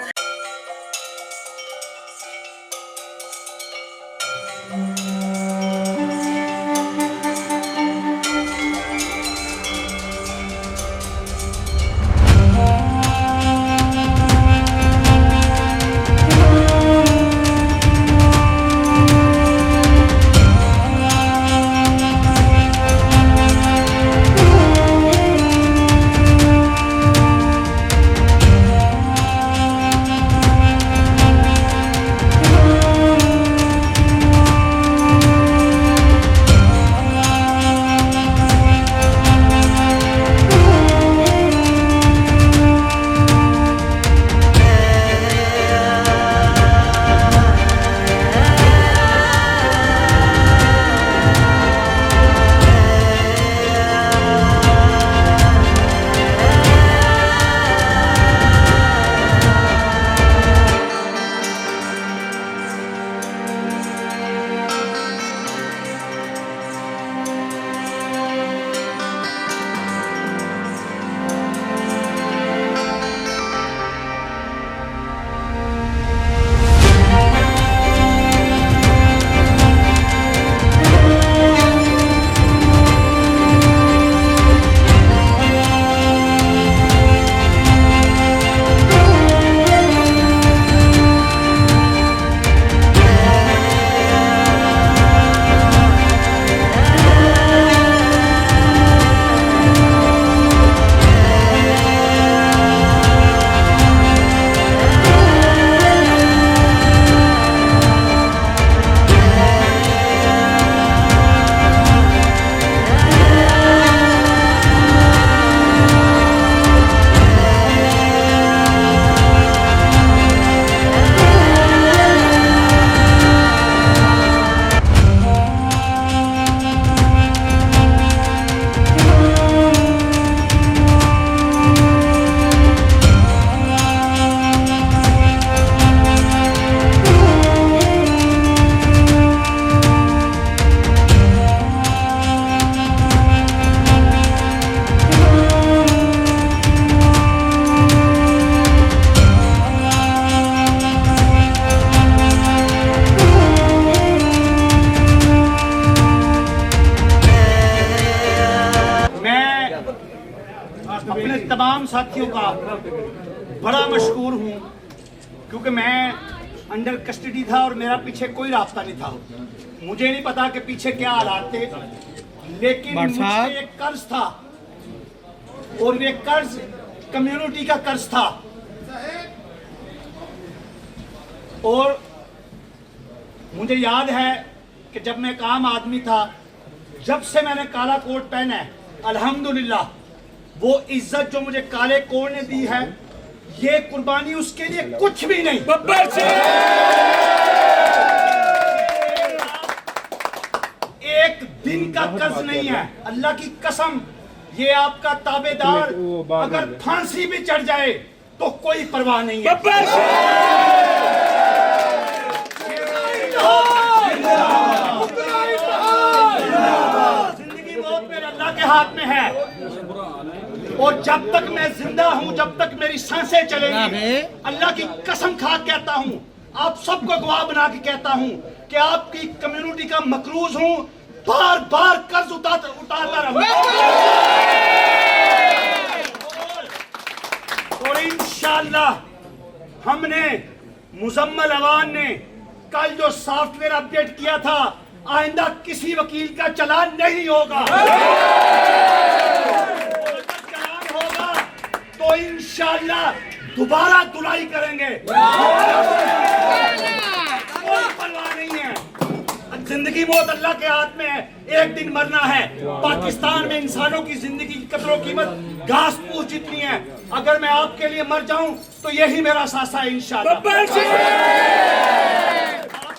ساتھیوں کا بڑا مشکور ہوں کیونکہ میں انڈر کسٹڈی تھا اور میرا پیچھے کوئی رابطہ نہیں تھا۔ مجھے نہیں پتا کہ پیچھے کیا حالات تھے لیکن مجھ ایک قرض تھا۔ اور یہ قرض کمیونٹی کا قرض تھا۔ اور مجھے یاد ہے کہ جب میں ایک عام آدمی تھا جب سے میں نے کالا کوٹ پہنا ہے الحمدللہ۔ وہ عزت جو مجھے کالے کوڑ نے دی ہے یہ قربانی اس کے لیے کچھ بھی نہیں۔ ایک دن کا قرض نہیں ہے۔ اللہ کی قسم یہ آپ کا تابے دار اگر پھانسی بھی چڑھ جائے تو کوئی پرواہ نہیں ہے۔ زندگی موت میرے اللہ کے ہاتھ میں ہے۔ اور جب تک میں زندہ ہوں جب تک میری سانسیں چلیں گی اللہ کی قسم کھا کہتا ہوں آپ سب کو گواہ بنا کے کہتا ہوں کہ آپ کی کمیونٹی کا مقروض ہوں بار بار قرض اتارتا رہا اور انشاءاللہ ہم نے مزمل عوان نے کل جو سافٹ ویئر اپ ڈیٹ کیا تھا آئندہ کسی وکیل کا چلان نہیں ہوگا۔ کو انشاءاللہ دوبارہ دلائی کریں گے۔ کوئی پرواہ نہیں ہے۔ زندگی بہت اللہ کے ہاتھ میں ہے۔ ایک دن مرنا ہے۔ پاکستان میں انسانوں کی زندگی کی قدر و قیمت گھاس پوچھ جتنی ہے۔ اگر میں آپ کے لیے مر جاؤں تو یہی میرا ساسا ہے انشاءاللہ۔ آپ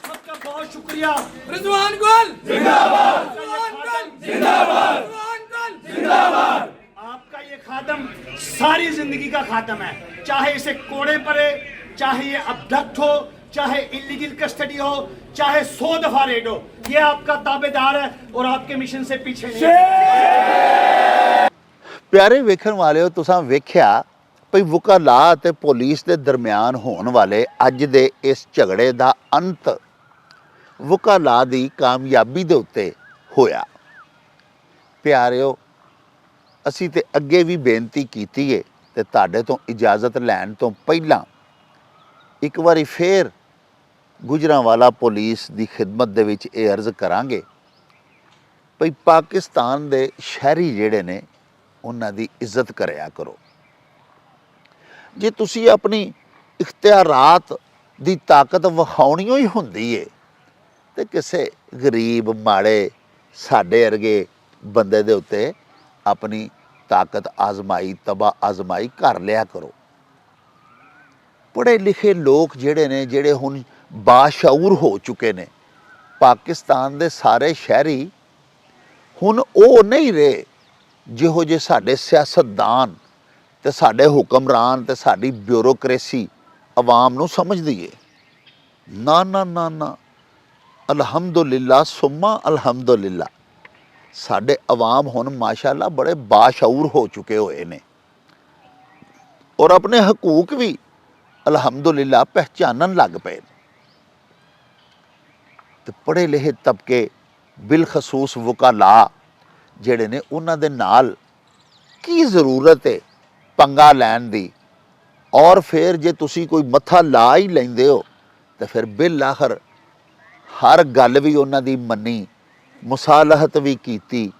سب کا بہت شکریہ۔ رضوان گل۔ زندہ باد۔ رضوان گل۔ زندہ باد۔ رضوان گل۔ زندہ باد۔ खातम सारी जिंदगी का खातम है चाहे इसे कोड़े पड़े चाहे ये अबडक्ट हो चाहे इलीगल कस्टडी हो चाहे सौ दफा रेड हो ये आपका ताबेदार है और आपके मिशन से पीछे नहीं है। ਪਿਆਰੇ ਵੇਖਣ ਵਾਲਿਓ ਤੁਸੀਂ ਵੇਖਿਆ ਭਈ ਵਕਾਲਾ ਅਤੇ ਪੁਲਿਸ ਦੇ ਦਰਮਿਆਨ ਹੋਣ ਵਾਲੇ ਅੱਜ ਦੇ ਇਸ ਝਗੜੇ ਦਾ ਅੰਤ ਵਕਾਲਾ ਦੀ ਕਾਮਯਾਬੀ ਦੇ ਉੱਤੇ ਹੋਇਆ ਪਿਆਰਿਓ ਅਸੀਂ ਤੇ ਅੱਗੇ ਵੀ ਬੇਨਤੀ ਕੀਤੀ ਏ ਤੇ ਤੁਹਾਡੇ ਤੋਂ ਇਜਾਜ਼ਤ ਲੈਣ ਤੋਂ ਪਹਿਲਾਂ ਇੱਕ ਵਾਰੀ ਫੇਰ ਗੁਜਰਾਂਵਾਲਾ ਪੁਲਿਸ ਦੀ ਖਿਦਮਤ ਦੇ ਵਿੱਚ ਇਹ ਅਰਜ਼ ਕਰਾਂਗੇ ਭਈ ਪਾਕਿਸਤਾਨ ਦੇ ਸ਼ਹਿਰੀ ਜਿਹੜੇ ਨੇ, ਉਹਨਾਂ ਦੀ ਇੱਜ਼ਤ ਕਰਿਆ ਕਰੋ। ਜੇ ਤੁਸੀਂ ਆਪਣੀ ਇਖਤਿਆਰਾਤ ਦੀ ਤਾਕਤ ਵਿਖਾਉਣੀ ਹੀ ਹੁੰਦੀ ਏ, ਤੇ ਕਿਸੇ ਗਰੀਬ ਮਾੜੇ ਸਾਡੇ ਵਰਗੇ ਬੰਦੇ ਦੇ ਉੱਤੇ ਆਪਣੀ ਤਾਕਤ ਆਜ਼ਮਾਈ ਤਬਾ ਆਜ਼ਮਾਈ ਕਰ ਲਿਆ ਕਰੋ। ਪੜ੍ਹੇ ਲਿਖੇ ਲੋਕ ਜਿਹੜੇ ਨੇ, ਜਿਹੜੇ ਹੁਣ ਬਾਸ਼ਊਰ ਹੋ ਚੁੱਕੇ ਨੇ, ਪਾਕਿਸਤਾਨ ਦੇ ਸਾਰੇ ਸ਼ਹਿਰੀ, ਹੁਣ ਉਹ ਨਹੀਂ ਰਹੇ ਜਿਹੋ ਜੇ ਸਾਡੇ ਸਿਆਸਤਦਾਨ ਤੇ ਸਾਡੇ ਹੁਕਮਰਾਨ ਤੇ ਸਾਡੀ ਬਿਊਰੋਕ੍ਰੇਸੀ ਆਵਾਮ ਨੂੰ ਸਮਝਦੀ ਏ। ਨਾ ਨਾ ਨਾ ਨਾ। ਅਲਹਮਦੁਲਿਲਾ, ਸੁਮਾ ਅਲਹਮਦੁਲਿਲਾ। ਸਾਡੇ ਆਵਾਮ ਹੁਣ ਮਾਸ਼ਾਅੱਲਾ ਬੜੇ ਬਾਸ਼ਊਰ ਹੋ ਚੁੱਕੇ ਹੋਏ ਨੇ। ਔਰ ਆਪਣੇ ਹਕੂਕ ਵੀ ਅਲਹਮਦੁਲਿਲਾ ਪਹਿਚਾਨਣ ਲੱਗ ਪਏ ਨੇ। ਤੇ ਪੜ੍ਹੇ ਲਿਖੇ ਤਬਕੇ ਬਿਲਖਸੂਸ ਵਕਾਲਾ ਜਿਹੜੇ ਨੇ ਉਹਨਾਂ ਦੇ ਨਾਲ ਕੀ ਜ਼ਰੂਰਤ ਹੈ ਪੰਗਾ ਲੈਣ ਦੀ? ਔਰ ਫਿਰ ਜੇ ਤੁਸੀਂ ਕੋਈ ਮੱਥਾ ਲਾ ਹੀ ਲੈਂਦੇ ਹੋ, ਤਾਂ ਫਿਰ ਬਿਲ ਆਖਰ ਹਰ ਗੱਲ ਵੀ ਉਹਨਾਂ ਦੀ ਮੰਨੀ ਮੁਸਾਲਹਤ ਵੀ ਕੀਤੀ,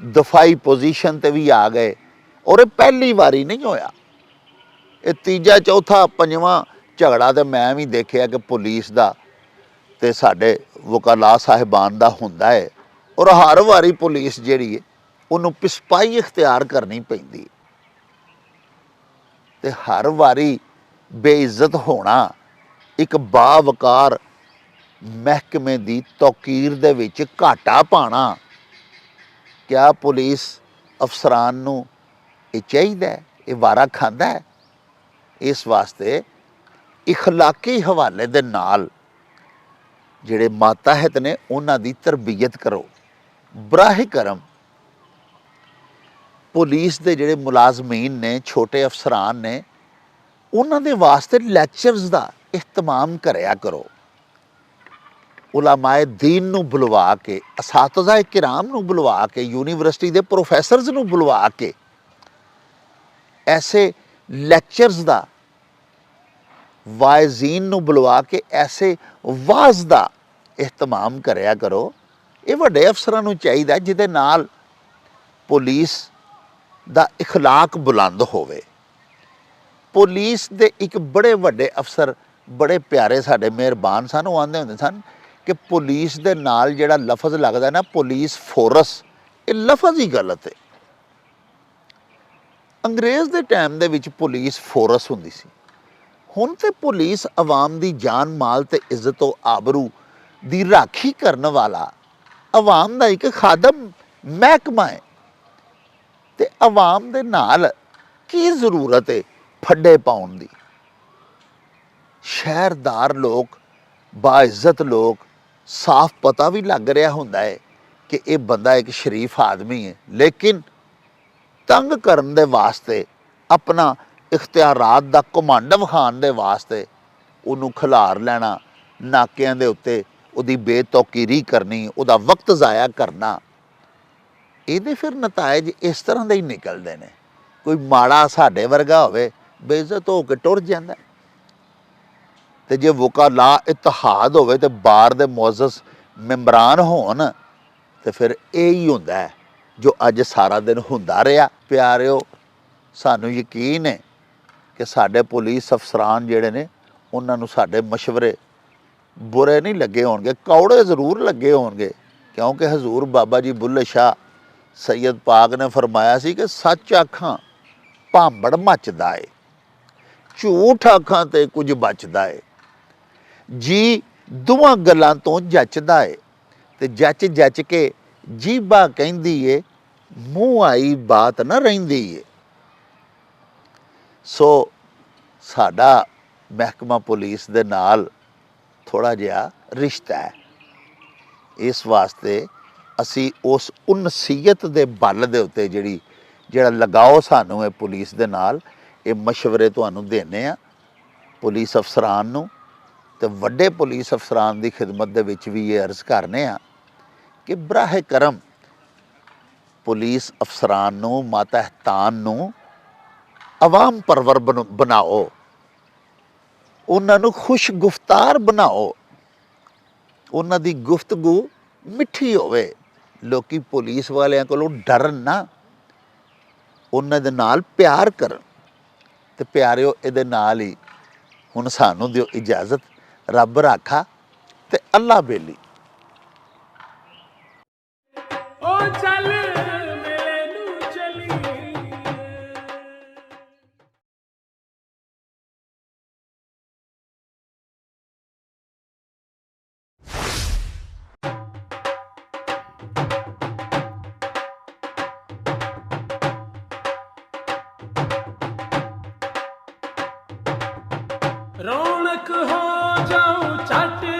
ਦਫਾਈ ਪੋਜੀਸ਼ਨ ਤੇ ਵੀ ਆ ਗਏ ਔਰ ਇਹ ਪਹਿਲੀ ਵਾਰੀ ਨਹੀਂ ਹੋਇਆ ਇਹ ਤੀਜਾ, ਚੌਥਾ, ਪੰਜਵਾਂ ਝਗੜਾ ਤੇ ਮੈਂ ਵੀ ਦੇਖਿਆ ਕਿ ਪੁਲਿਸ ਦਾ ਤੇ ਸਾਡੇ ਵਕਾਲਾ ਸਾਹਿਬਾਨ ਦਾ ਹੁੰਦਾ ਹੈ ਔਰ ਹਰ ਵਾਰੀ ਪੁਲਿਸ ਜਿਹੜੀ ਹੈ ਉਹਨੂੰ ਪਿਸਪਾਈ ਇਖਤਿਆਰ ਕਰਨੀ ਪੈਂਦੀ ਹੈ। ਤੇ ਹਰ ਵਾਰੀ ਬੇਇੱਜ਼ਤ ਹੋਣਾ ਇੱਕ ਬਾਵਕਾਰ ਮਹਿਕਮੇ ਦੀ ਤੌਕੀਰ ਦੇ ਵਿੱਚ ਘਾਟਾ ਪਾਣਾ ਕਿਆ ਪੁਲਿਸ ਅਫਸਰਾਂ ਨੂੰ ਇਹ ਚਾਹੀਦਾ ਇਹ ਵਾਰਾ ਖਾਂਦਾ ਹੈ? ਇਸ ਵਾਸਤੇ ਇਖਲਾਕੀ ਹਵਾਲੇ ਦੇ ਨਾਲ ਜਿਹੜੇ ਮਾਤਾਹਿਤ ਨੇ, ਉਹਨਾਂ ਦੀ ਤਰਬੀਅਤ ਕਰੋ। ਬਰਾਹ ਕਰਮ, ਪੁਲਿਸ ਦੇ ਜਿਹੜੇ ਮੁਲਾਜ਼ਮੀਨ ਨੇ, ਛੋਟੇ ਅਫਸਰਾਨ ਨੇ, ਉਹਨਾਂ ਦੇ ਵਾਸਤੇ ਲੈਕਚਰਸ ਦਾ ਇਹਤਮਾਮ ਕਰਿਆ ਕਰੋ। ਉਲਮਾਏ ਦੀਨ ਨੂੰ ਬੁਲਵਾ ਕੇ ਅਸਾਤਜ਼ਾ ਕਿਰਾਮ ਨੂੰ ਬੁਲਵਾ ਕੇ ਯੂਨੀਵਰਸਿਟੀ ਦੇ ਪ੍ਰੋਫੈਸਰਸ ਨੂੰ ਬੁਲਵਾ ਕੇ ਐਸੇ ਲੈਕਚਰਸ ਦਾ ਵਾਇਜ਼ੀਨ ਨੂੰ ਬੁਲਵਾ ਕੇ ਐਸੇ ਵਾਜ਼ ਦਾ ਇਹਤਮਾਮ ਕਰਿਆ ਕਰੋ ਇਹ ਵੱਡੇ ਅਫਸਰਾਂ ਨੂੰ ਚਾਹੀਦਾ ਜਿਹਦੇ ਨਾਲ ਪੁਲਿਸ ਦਾ اخلاق ਬੁਲੰਦ ਹੋਵੇ ਪੁਲਿਸ ਦੇ ਇੱਕ ਬੜੇ ਵੱਡੇ ਅਫਸਰ ਬੜੇ ਪਿਆਰੇ ਸਾਡੇ ਮਿਹਰਬਾਨ ਸਨ ਉਹ ਆਂਦੇ ਹੁੰਦੇ ਸਨ ਕਿ ਪੁਲਿਸ ਦੇ ਨਾਲ ਜਿਹੜਾ ਲਫ਼ਜ਼ ਲੱਗਦਾ ਨਾ, ਪੁਲਿਸ ਫੋਰਸ, ਇਹ ਲਫ਼ਜ਼ ਹੀ ਗਲਤ ਹੈ ਅੰਗਰੇਜ਼ ਦੇ ਟਾਈਮ ਦੇ ਵਿੱਚ ਪੁਲਿਸ ਫੋਰਸ ਹੁੰਦੀ ਸੀ। ਹੁਣ ਤੇ ਪੁਲਿਸ ਆਵਾਮ ਦੀ ਜਾਨ ਮਾਲ ਤੇ ਇੱਜ਼ਤ ਉਹ ਆਬਰੂ ਦੀ ਰਾਖੀ ਕਰਨ ਵਾਲਾ ਆਵਾਮ ਦਾ ਇੱਕ ਖਾਦਮ ਮਹਿਕਮਾ ਹੈ ਤੇ ਆਵਾਮ ਦੇ ਨਾਲ ਕੀ ਜ਼ਰੂਰਤ ਹੈ ਫੱਡੇ ਪਾਉਣ ਦੀ? ਸ਼ਹਿਰਦਾਰ ਲੋਕ, ਬਾਇਜ਼ਤ ਲੋਕ ਸਾਫ਼ ਪਤਾ ਵੀ ਲੱਗ ਰਿਹਾ ਹੁੰਦਾ ਹੈ ਕਿ ਇਹ ਬੰਦਾ ਇੱਕ ਸ਼ਰੀਫ ਆਦਮੀ ਹੈ। ਲੇਕਿਨ ਤੰਗ ਕਰਨ ਦੇ ਵਾਸਤੇ, ਆਪਣਾ ਇਖਤਿਆਰਾਤ ਦਾ ਕਮਾਂਡ ਵਿਖਾਉਣ ਦੇ ਵਾਸਤੇ ਉਹਨੂੰ ਖਿਲਾਰ ਲੈਣਾ, ਨਾਕਿਆਂ ਦੇ ਉੱਤੇ ਉਹਦੀ ਬੇਤੌਕੀਰੀ ਕਰਨੀ, ਉਹਦਾ ਵਕਤ ਜ਼ਾਇਆ ਕਰਨਾ, ਇਹਦੇ ਫਿਰ ਨਤਾਇਜ ਇਸ ਤਰ੍ਹਾਂ ਦੇ ਹੀ ਨਿਕਲਦੇ ਨੇ। ਕੋਈ ਮਾੜਾ ਸਾਡੇ ਵਰਗਾ ਹੋਵੇ, ਬੇਇੱਜ਼ਤ ਹੋ ਕੇ ਟੁਰ ਜਾਂਦਾ। ਤੇ ਜੇ ਵਕਾਲਾ ਇਤਿਹਾਦ ਹੋਵੇ ਤੇ ਬਾਰ ਦੇ ਮੁਅੱਜ਼ਜ਼ ਮੈਂਬਰਾਨ ਹੋਣ, ਤੇ ਫਿਰ ਇਹ ਹੀ ਹੁੰਦਾ ਹੈ ਜੋ ਅੱਜ ਸਾਰਾ ਦਿਨ ਹੁੰਦਾ ਰਿਹਾ। ਪਿਆਰਿਓ, ਸਾਨੂੰ ਯਕੀਨ ਹੈ ਕਿ ਸਾਡੇ ਪੁਲਿਸ ਅਫਸਰਾਨ ਜਿਹੜੇ ਨੇ, ਉਹਨਾਂ ਨੂੰ ਸਾਡੇ ਮਸ਼ਵਰੇ ਬੁਰੇ ਨਹੀਂ ਲੱਗੇ ਹੋਣਗੇ, ਕੌੜੇ ਜ਼ਰੂਰ ਲੱਗੇ ਹੋਣਗੇ, ਕਿਉਂਕਿ ਹਜ਼ੂਰ ਬਾਬਾ ਜੀ ਬੁੱਲੇ ਸ਼ਾਹ ਸੈਯਦ ਪਾਕ ਨੇ ਫਰਮਾਇਆ ਸੀ ਕਿ ਸੱਚ ਆਖਾਂ, ਭਾਂਬੜ ਮੱਚਦਾ ਏ, ਝੂਠ ਆਖਾਂ ਤੇ ਕੁਝ ਬਚਦਾ ਏ। ਜੀ ਦੋਵਾਂ ਗੱਲਾਂ ਤੋਂ ਜੱਚਦਾ ਏ ਤੇ ਜੱਚ ਜੱਚ ਕੇ ਜੀਬਾ ਕਹਿੰਦੀ ਏ, ਮੂੰਹ ਆਈ ਬਾਤ ਨਾ ਰਹਿੰਦੀ ਏ। ਸੋ ਸਾਡਾ ਮਹਿਕਮਾ ਪੁਲਿਸ ਦੇ ਨਾਲ ਥੋੜਾ ਜਿਹਾ ਰਿਸ਼ਤਾ ਹੈ। ਇਸ ਵਾਸਤੇ ਅਸੀਂ ਉਸ ਉਨਸੀਅਤ ਦੇ ਬਲ ਦੇ ਉੱਤੇ ਜਿਹੜੀ, ਜਿਹੜਾ ਲਗਾਓ ਸਾਨੂੰ ਹੈ ਪੁਲਿਸ ਦੇ ਨਾਲ, ਇਹ مشਵਰੇ ਤੁਹਾਨੂੰ ਦੇਣੇ ਆ ਪੁਲਿਸ ਅਫਸਰਾਂ ਨੂੰ ਤੇ ਵੱਡੇ ਪੁਲਿਸ ਅਫਸਰਾਂ ਦੀ ਖਿਦਮਤ ਦੇ ਵਿੱਚ ਵੀ ਇਹ ਅਰਜ਼ ਕਰਨੇ ਆ ਕਿ ਬਰਾਹ ਕਰਮ ਪੁਲਿਸ ਅਫਸਰਾਂ ਨੂੰ ਮਾਤਹਤਾਨ ਨੂੰ ਆਵਾਮ ਪਰਵਰ ਬਣ- ਬਣਾਓ। ਉਹਨਾਂ ਨੂੰ ਖੁਸ਼ ਗੁਫਤਾਰ ਬਣਾਓ। ਉਹਨਾਂ ਦੀ ਗੁਫ਼ਤਗੂ ਮਿੱਠੀ ਹੋਵੇ। ਲੋਕੀ ਪੁਲਿਸ ਵਾਲਿਆਂ ਕੋਲੋਂ ਡਰਨ ਨਾ। ਉਹਨਾਂ ਦੇ ਨਾਲ ਪਿਆਰ ਕਰਨ। ਤੇ ਪਿਆਰਿਓ, ਇਹਦੇ ਨਾਲ ਹੀ ਹੁਣ ਸਾਨੂੰ ਦਿਓ ਇਜਾਜ਼ਤ। ਰੱਬ ਰਾਖਾ ਤੇ ਅੱਲਾ ਬੇਲੀ। ਓ ਚੱਲ ਮੇਲੇ ਨੂੰ ਚਲੀ। ਰੌਣਕ ਹੋ ਜਾਉ ਛੱਟ